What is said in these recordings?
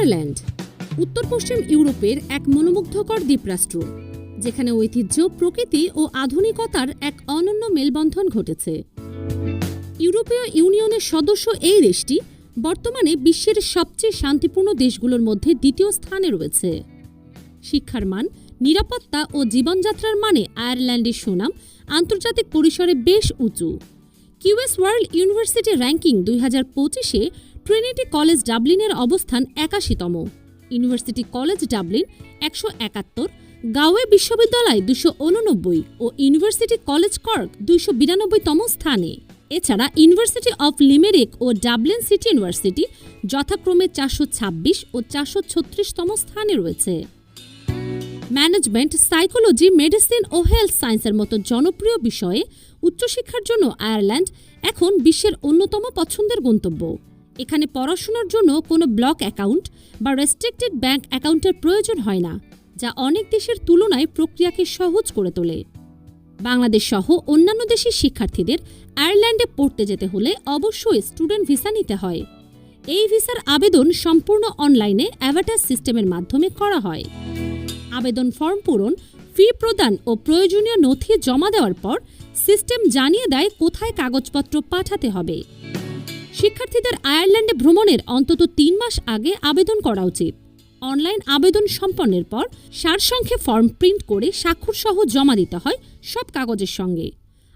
Ireland উত্তর পশ্চিম ইউরোপের এক মনোমুগ্ধকর দ্বীপরাষ্ট্র, যেখানে ঐতিহ্য, প্রকৃতি ও আধুনিকতার এক অনন্য মেলবন্ধন ঘটেছে। ইউরোপীয় ইউনিয়নের সদস্য এই দেশটি বর্তমানে বিশ্বের সবচেয়ে শান্তিপূর্ণ দেশগুলোর মধ্যে দ্বিতীয় স্থানে রয়েছে। শিক্ষার মান, নিরাপত্তা ও জীবনযাত্রার মানে আয়ারল্যান্ডের সুনাম আন্তর্জাতিক পরিসরে বেশ উঁচু। কিউএস ওয়ার্ল্ড ইউনিভার্সিটি র্যাঙ্কিং দুই হাজার পঁচিশে ট্রিনিটি কলেজ ডাবলিনের অবস্থান একাশিতম। ইউনিভার্সিটি কলেজ ডাবলিন একশো একাত্তর গাওয়ে বিশ্ববিদ্যালয় দুশো উননব্বই ও ইউনিভার্সিটি কলেজ কর্ক দুইশো বিরানব্বইতম স্থানে। এছাড়া ইউনিভার্সিটি অফ লিমেরিক ও ডাবলিন সিটি ইউনিভার্সিটি যথাক্রমে চারশো ছাব্বিশ ও চারশো ছত্রিশতম স্থানে রয়েছে। ম্যানেজমেন্ট সাইকোলজি মেডিসিন ও হেলথ সায়েন্সের মতো জনপ্রিয় বিষয়ে উচ্চশিক্ষার জন্য আয়ারল্যান্ড এখন বিশ্বের অন্যতম পছন্দের গন্তব্য। এখানে পড়াশোনার জন্য কোনো ব্লক অ্যাকাউন্ট বা রেস্ট্রিক্টেড ব্যাংক অ্যাকাউন্টের প্রয়োজন হয় না, যা অনেক দেশের তুলনায় প্রক্রিয়াকে সহজ করে তোলে। বাংলাদেশ সহ অন্যান্য দেশের শিক্ষার্থীদের আয়ারল্যান্ডে পড়তে যেতে হলে অবশ্যই স্টুডেন্ট ভিসা নিতে হয়। এই ভিসার আবেদন সম্পূর্ণ অনলাইনে অ্যাভাটাস সিস্টেমের মাধ্যমে করা হয়। আবেদন ফর্ম পূরণ ফি প্রদান ও প্রয়োজনীয় নথি জমা দেওয়ার পর সিস্টেম জানিয়ে দেয় কোথায় কাগজপত্র পাঠাতে হবে। শিক্ষার্থীদের আয়ারল্যান্ডে ভ্রমণের অন্তত তিন মাস আগে আবেদন করা উচিত। অনলাইন আবেদন সম্পন্নের পর সারসংক্ষে ফর্ম প্রিন্ট করে স্বাক্ষর সহ জমা দিতে হয় সব কাগজের সঙ্গে।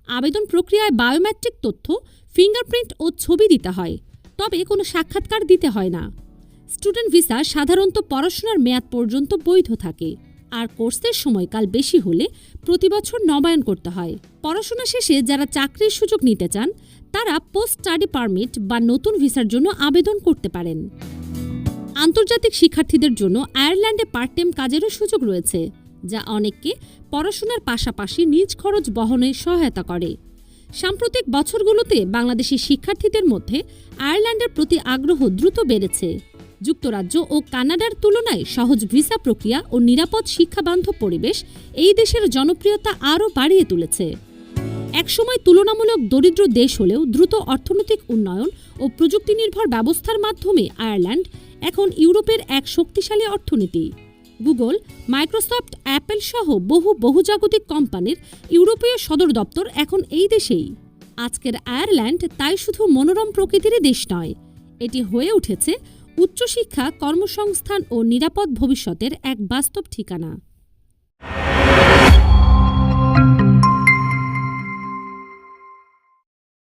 আবেদন প্রক্রিয়ায় বায়োমেট্রিক তথ্য, ফিঙ্গারপ্রিন্ট ও ছবি দিতে হয়, তবে কোনো সাক্ষাৎকার দিতে হয় না। স্টুডেন্ট ভিসা সাধারণত পড়াশোনার মেয়াদ পর্যন্ত বৈধ থাকে। আর কোর্সের সময়কাল বেশি হলে প্রতি বছর নবায়ন করতে হয়। পড়াশোনা শেষে যারা চাকরির সুযোগ নিতে চান, তারা পোস্ট স্টাডি পারমিট বা নতুন ভিসার জন্য আবেদন করতে পারেন। আন্তর্জাতিক শিক্ষার্থীদের জন্য আয়ারল্যান্ডে পার্ট টাইম কাজেরও সুযোগ রয়েছে, যা অনেককে পড়াশোনার পাশাপাশি নিজ খরচ বহনে সহায়তা করে। সাম্প্রতিক বছরগুলোতে বাংলাদেশি শিক্ষার্থীদের মধ্যে আয়ারল্যান্ডের প্রতি আগ্রহ দ্রুত বেড়েছে। যুক্তরাজ্য ও কানাডার তুলনায় সহজ ভিসা প্রক্রিয়া ও নিরাপদ শিক্ষাবান্ধব পরিবেশ এই দেশের জনপ্রিয়তা আরও বাড়িয়ে তুলেছে। একসময় তুলনামূলক দরিদ্র দেশ হলেও দ্রুত অর্থনৈতিক উন্নয়ন ও প্রযুক্তি নির্ভর ব্যবস্থার মাধ্যমে আয়ারল্যান্ড এখন ইউরোপের এক শক্তিশালী অর্থনীতি। গুগল, মাইক্রোসফট, অ্যাপেল সহ বহু বহুজাগতিক কোম্পানির ইউরোপীয় সদর দপ্তর এখন এই দেশেই। আজকের আয়ারল্যান্ড তাই শুধু মনোরম প্রকৃতিরই দেশ নয়, এটি হয়ে উঠেছে উচ্চশিক্ষা কর্মসংস্থান ও নিরাপদ ভবিষ্যতের এক বাস্তব ঠিকানা।